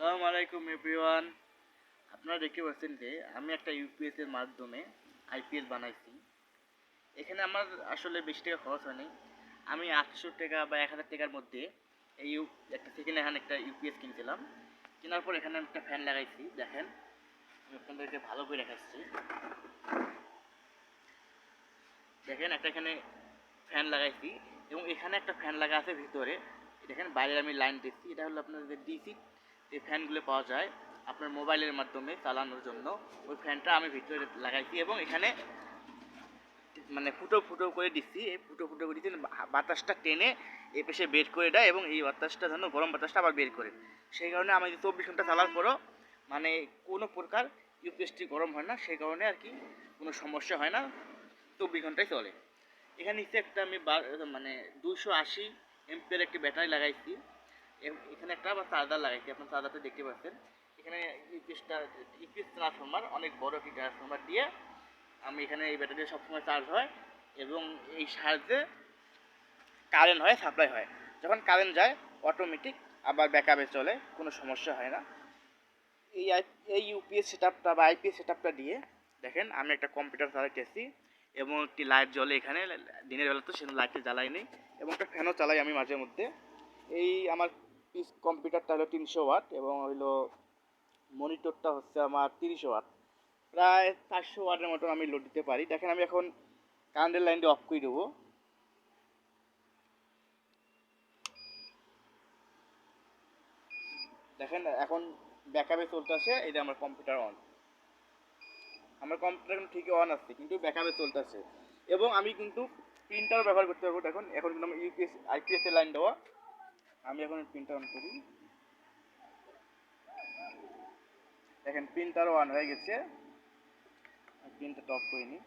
আসসালামু আলাইকুম এভরিওয়ান আপনারা দেখতে পাচ্ছেন যে আমি একটা ইউপিএস এর মাধ্যমে আইপিএস বানাইছি। এখানে আমার আসলে বেশি টাকা খরচ হয়নি। আমি আটশো টাকা বা এক হাজার টাকার মধ্যে এই ইউ একটা সেকেন্ড হ্যান্ড একটা ইউপিএস কিনছিলাম। কেনার পর এখানে একটা ফ্যান লাগাইছি, দেখেন। আমি আপনাদেরকে ভালো করে দেখাচ্ছি। দেখেন, একটা এখানে ফ্যান লাগাইছি এবং এখানে একটা ফ্যান লাগা আছে ভিতরে। দেখেন, বাইরে আমি লাইন দিচ্ছি। এটা হলো আপনাদের ডিসি যে ফ্যানগুলো পাওয়া যায় আপনার মোবাইলের মাধ্যমে চালানোর জন্য। ওই ফ্যানটা আমি ভিতরে লাগাইছি এবং এখানে মানে ফুটো ফুটো করে দিচ্ছি। এই ফুটো ফুটো করে দিচ্ছি বাতাসটা টেনে এ পেশে বের করে দেয় এবং এই বাতাসটা যেন, গরম বাতাসটা আবার বের করে। সেই কারণে আমি চব্বিশ ঘণ্টা চালার পরও মানে কোনো প্রকার ইউপিএসটি গরম হয় না, সেই কারণে আর কি কোনো সমস্যা হয় না। চব্বিশ ঘন্টায় চলে। এখানে নিচে একটা আমি মানে দুশো আশি এমপিয়ার একটি ব্যাটারি লাগাইছি। এখানে একটা আবার চার্জার লাগাইছি, আপনার চার্জারটা দেখতে পাচ্ছেন। এখানে ইউপিএসটা ইউপিএস ট্রান্সফর্মার অনেক বড় একটি ট্রান্সফর্মার দিয়ে আমি এখানে এই ব্যাটারি সবসময় চার্জ হয় এবং এই সাহায্যে কারেন্ট হয় সাপ্লাই হয়। যখন কারেন্ট যায় অটোমেটিক আবার ব্যাকআপে চলে, কোনো সমস্যা হয় না। এই এই ইউপিএস সেটআপটা বা আইপিএস সেটআপটা দিয়ে দেখেন, আমি একটা কম্পিউটার চালাইতেছি এবং একটি লাইট জ্বলে এখানে, দিনের বেলা তো সেখানে লাইটটা জ্বালাই নেই এবং একটা ফ্যানও চালাই আমি মাঝে মধ্যে এই আমার পিস কম্পিউটারটা হলো তিনশো ওয়াট এবং হইল মনিটরটা হচ্ছে আমার তিরিশশো ওয়াট। প্রায় চারশো ওয়াটের মতো আমি লোড দিতে পারি। দেখেন আমি এখন কারেন্টের লাইনটা অফ করে দেবো। দেখেন এখন ব্যাকআপে চলতেছে যে আমার কম্পিউটার অন আমার কম্পিউটার এখন ঠিকই অন আছে, কিন্তু ব্যাকআপে চলতেছে এবং আমি কিন্তু প্রিন্টার ব্যবহার করতে পারব। এখন এখন কিন্তু আমার ইউপিএস আইপিএস এর লাইন দেওয়া। আমি এখন প্রিন্টার অন করি। দেখেন প্রিন্টারও অন হয়ে গেছে। প্রিন্টারটা অফ করিনি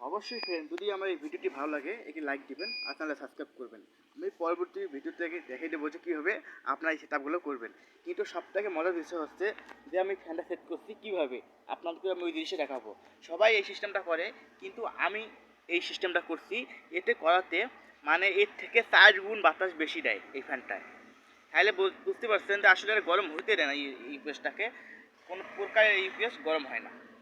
অবশ্যই ফ্রেন্ড যদি আমার এই ভিডিওটি ভালো লাগে, একে লাইক দিবেন আর চ্যানেলে সাবস্ক্রাইব করবেন। আমি পরবর্তী ভিডিও থেকে দেখিয়ে দেবো যে কীভাবে আপনারা এই সেটআপগুলো করবেন। কিন্তু সবথেকে মজার বিষয় হচ্ছে যে আমি ফ্যানটা সেট করছি কীভাবে? আপনাদেরকে আমি ওই জিনিসটা দেখাবো। সবাই এই সিস্টেমটা করে, কিন্তু আমি এই সিস্টেমটা করছি, এতে করাতে মানে এর থেকে চার গুণ বাতাস বেশি দেয় এই ফ্যানটায় তাহলে বুঝতে পারছেন যে আসলে গরম হইতে দেয় না এই ইউপিএসটাকে কোনো প্রকারের ইউপিএস গরম হয় না।